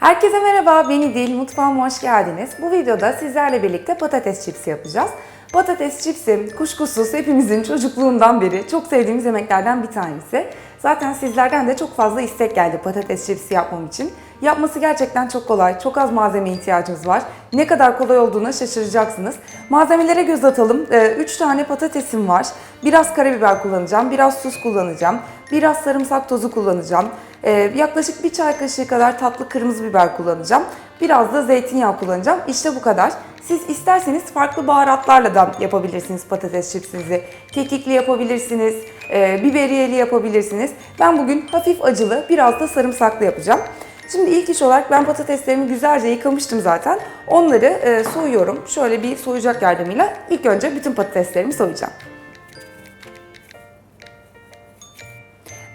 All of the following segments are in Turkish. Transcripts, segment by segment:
Herkese merhaba, beni Dil, mutfağıma hoş geldiniz. Bu videoda sizlerle birlikte patates çipsi yapacağız. Patates çipsi kuşkusuz hepimizin çocukluğundan beri çok sevdiğimiz yemeklerden bir tanesi. Zaten sizlerden de çok fazla istek geldi patates çipsi yapmam için. Yapması gerçekten çok kolay, çok az malzeme ihtiyacımız var. Ne kadar kolay olduğuna şaşıracaksınız. Malzemelere göz atalım. 3 tane patatesim var. Biraz karabiber kullanacağım, biraz tuz kullanacağım, biraz sarımsak tozu kullanacağım. Ee, yaklaşık bir çay kaşığı kadar tatlı kırmızı biber kullanacağım. Biraz da zeytinyağı kullanacağım. İşte bu kadar. Siz isterseniz farklı baharatlarla da yapabilirsiniz patates çipsinizi. Kekikli yapabilirsiniz, e, biberiyeli yapabilirsiniz. Ben bugün hafif acılı, biraz da sarımsaklı yapacağım. Şimdi ilk iş olarak ben patateslerimi güzelce yıkamıştım zaten. Onları e, soyuyorum. Şöyle bir soyacak yardımıyla ilk önce bütün patateslerimi soyacağım.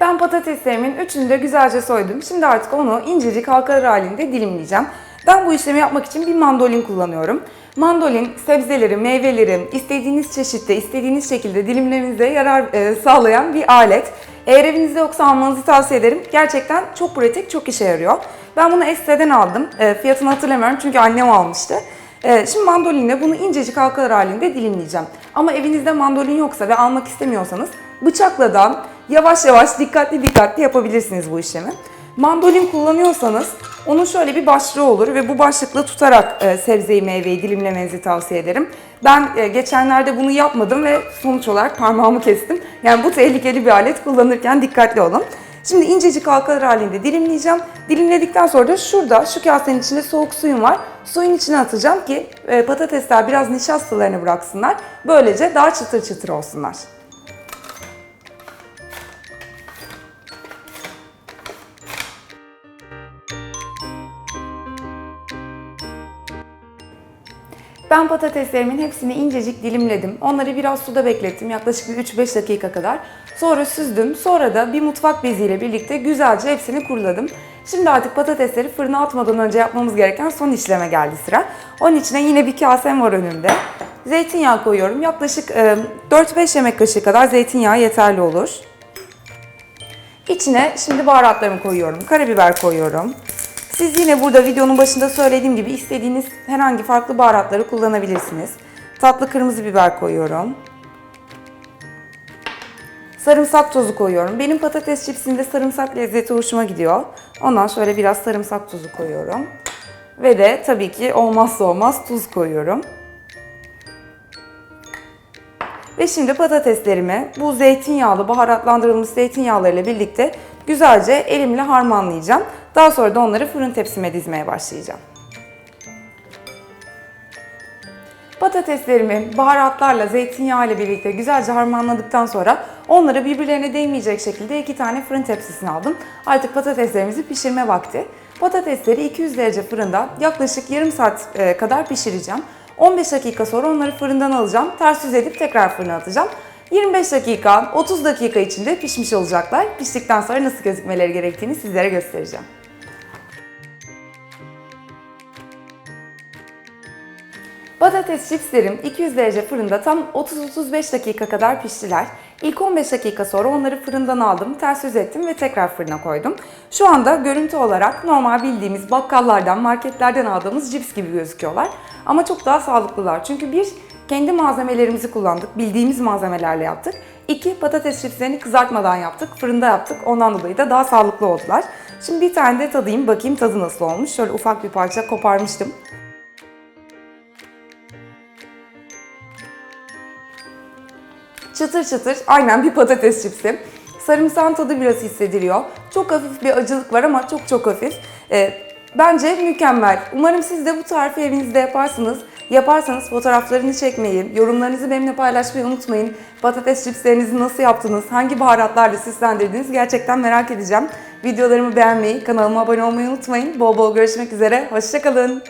Ben patateslerimin üçünü de güzelce soydum. Şimdi artık onu incecik halkalar halinde dilimleyeceğim. Ben bu işlemi yapmak için bir mandolin kullanıyorum. Mandolin sebzeleri, meyveleri istediğiniz çeşitte, istediğiniz şekilde dilimlerinize yarar e, sağlayan bir alet. Eğer evinizde yoksa almanızı tavsiye ederim. Gerçekten çok pratik, çok işe yarıyor. Ben bunu Este'den aldım. E, fiyatını hatırlamıyorum çünkü annem almıştı. Ee, şimdi mandolinle bunu incecik halkalar halinde dilimleyeceğim. Ama evinizde mandolin yoksa ve almak istemiyorsanız bıçakla da yavaş yavaş dikkatli dikkatli yapabilirsiniz bu işlemi. Mandolin kullanıyorsanız onun şöyle bir başlığı olur ve bu başlıkla tutarak e, sebzeyi meyveyi dilimlemenizi tavsiye ederim. Ben e, geçenlerde bunu yapmadım ve sonuç olarak parmağımı kestim. Yani bu tehlikeli bir alet kullanırken dikkatli olun. Şimdi incecik halkalar halinde dilimleyeceğim. Dilimledikten sonra da şurada şu kasenin içinde soğuk suyum var. Suyun içine atacağım ki e, patatesler biraz nişastalarını bıraksınlar. Böylece daha çıtır çıtır olsunlar. Ben patateslerimin hepsini incecik dilimledim. Onları biraz suda beklettim yaklaşık bir 3-5 dakika kadar. Sonra süzdüm. Sonra da bir mutfak beziyle birlikte güzelce hepsini kuruladım. Şimdi artık patatesleri fırına atmadan önce yapmamız gereken son işleme geldi sıra. Onun içine yine bir kasem var önümde. Zeytinyağı koyuyorum. Yaklaşık e, 4-5 yemek kaşığı kadar zeytinyağı yeterli olur. İçine şimdi baharatlarımı koyuyorum. Karabiber koyuyorum. Siz yine burada videonun başında söylediğim gibi istediğiniz herhangi farklı baharatları kullanabilirsiniz. Tatlı kırmızı biber koyuyorum. Sarımsak tozu koyuyorum. Benim patates çipsinde sarımsak lezzeti hoşuma gidiyor. Ondan şöyle biraz sarımsak tozu koyuyorum. Ve de tabii ki olmazsa olmaz tuz koyuyorum. Ve şimdi patateslerimi bu zeytinyağlı, baharatlandırılmış zeytinyağlarıyla birlikte güzelce elimle harmanlayacağım. Daha sonra da onları fırın tepsime dizmeye başlayacağım. Patateslerimi baharatlarla, zeytinyağı ile birlikte güzelce harmanladıktan sonra onları birbirlerine değmeyecek şekilde iki tane fırın tepsisine aldım. Artık patateslerimizi pişirme vakti. Patatesleri 200 derece fırında yaklaşık yarım saat e, kadar pişireceğim. 15 dakika sonra onları fırından alacağım. Ters yüz edip tekrar fırına atacağım. 25 dakika, 30 dakika içinde pişmiş olacaklar. Piştikten sonra nasıl gözükmeleri gerektiğini sizlere göstereceğim. Patates çipslerim 200 derece fırında tam 30-35 dakika kadar piştiler. İlk 15 dakika sonra onları fırından aldım, ters yüz ettim ve tekrar fırına koydum. Şu anda görüntü olarak normal bildiğimiz bakkallardan, marketlerden aldığımız cips gibi gözüküyorlar. Ama çok daha sağlıklılar. Çünkü bir, kendi malzemelerimizi kullandık, bildiğimiz malzemelerle yaptık. İki, patates çipslerini kızartmadan yaptık, fırında yaptık. Ondan dolayı da daha sağlıklı oldular. Şimdi bir tane de tadayım, bakayım tadı nasıl olmuş. Şöyle ufak bir parça koparmıştım. Çıtır çıtır aynen bir patates çipsi. Sarımsağın tadı biraz hissediliyor. Çok hafif bir acılık var ama çok çok hafif. Ee, bence mükemmel. Umarım siz de bu tarifi evinizde yaparsınız. Yaparsanız fotoğraflarını çekmeyi, yorumlarınızı benimle paylaşmayı unutmayın. Patates çipslerinizi nasıl yaptınız, hangi baharatlarla süslendirdiniz gerçekten merak edeceğim. Videolarımı beğenmeyi, kanalıma abone olmayı unutmayın. Bol bol görüşmek üzere, hoşçakalın.